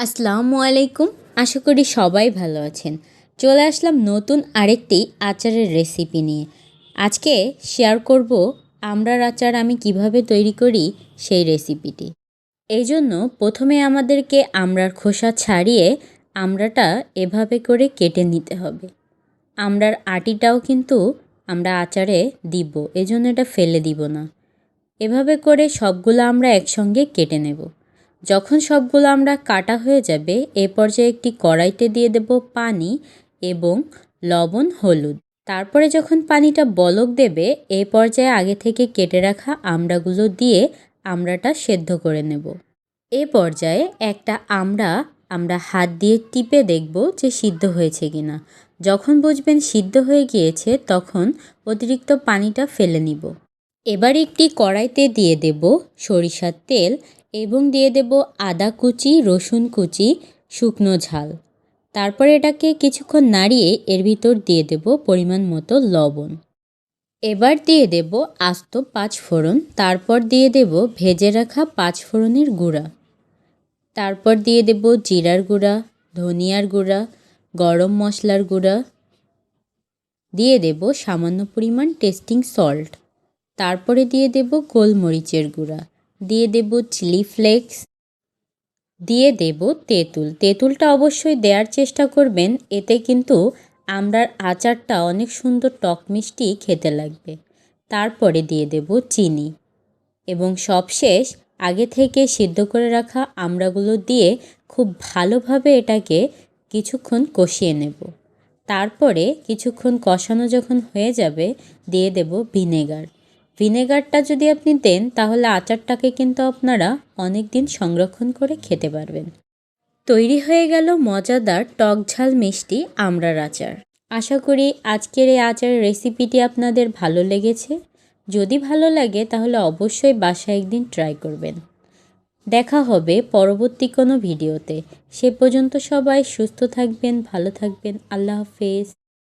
আসসালামু আলাইকুম। আশা করি সবাই ভালো আছেন। চলে আসলাম নতুন আরেকটি আচারের রেসিপি নিয়ে। আজকে শেয়ার করব আমড়ার আচার আমি কীভাবে তৈরি করি সেই রেসিপিটি এই জন্য প্রথমে আমাদেরকে আমরার খোসা ছাড়িয়ে আমরাটা এভাবে করে কেটে নিতে হবে। আমড়ার আটিটাও কিন্তু আমরা আচারে দিব, এজন্য এটা ফেলে দিব না। এভাবে করে সবগুলো আমরা একসঙ্গে কেটে নেব। যখন সবগুলো আমরা কাটা হয়ে যাবে, এ পর্যায়ে একটি কড়াইতে দিয়ে দেব পানি এবং লবণ, হলুদ। তারপরে যখন পানিটা বলক দেবে, এ পর্যায়ে আগে থেকে কেটে রাখা আমড়াগুলো দিয়ে আমড়াটা সেদ্ধ করে নেব। এ পর্যায়ে একটা আমড়া আমরা হাত দিয়ে টিপে দেখব যে সিদ্ধ হয়েছে কিনা। যখন বুঝবেন সিদ্ধ হয়ে গিয়েছে, তখন অতিরিক্ত পানিটা ফেলে নিব। এবার একটি কড়াইতে দিয়ে দেব সরিষার তেল এবং দিয়ে দেব আদা কুচি, রসুন কুচি, শুকনো ঝাল। তারপর এটাকে কিছুক্ষণ নাড়িয়ে এর ভিতর দিয়ে দেব পরিমাণ মতো লবণ। এবার দিয়ে দেব আস্ত পাঁচ ফোড়ন তারপর দিয়ে দেব ভেজে রাখা পাঁচ ফোড়নের গুঁড়া। তারপর দিয়ে দেব জিরার গুঁড়া, ধনিয়ার গুঁড়া, গরম মশলার গুঁড়া। দিয়ে দেব সামান্য পরিমাণ টেস্টিং সল্ট। তারপরে দিয়ে দেব গোলমরিচের গুঁড়া। দিয়ে দেব চিলি ফ্লেক্স, দিয়ে দেব তেঁতুল। তেঁতুলটা অবশ্যই দেওয়ার চেষ্টা করবেন, এতে কিন্তু আমরার আচারটা অনেক সুন্দর টক মিষ্টি খেতে লাগবে। তারপরে দিয়ে দেব চিনি এবং সবশেষ আগে থেকে সিদ্ধ করে রাখা আমড়াগুলো দিয়ে খুব ভালোভাবে এটাকে কিছুক্ষণ কষিয়ে নেব। তারপরে কিছুক্ষণ কষানো যখন হয়ে যাবে, দিয়ে দেব ভিনেগার। ভিনেগারটা যদি আপনি দেন, তাহলে আচারটাকে কিন্তু আপনারা অনেক দিন সংরক্ষণ করে খেতে পারবেন। তৈরি হয়ে গেল মজাদার টক ঝাল মিষ্টি আমরার আচার। আশা করি আজকের এই আচারের রেসিপিটি আপনাদের ভালো লেগেছে। যদি ভালো লাগে, তাহলে অবশ্যই বাসায় একদিন ট্রাই করবেন। দেখা হবে পরবর্তী কোনো ভিডিওতে। সে পর্যন্ত সবাই সুস্থ থাকবেন, ভালো থাকবেন। আল্লাহ হাফেজ।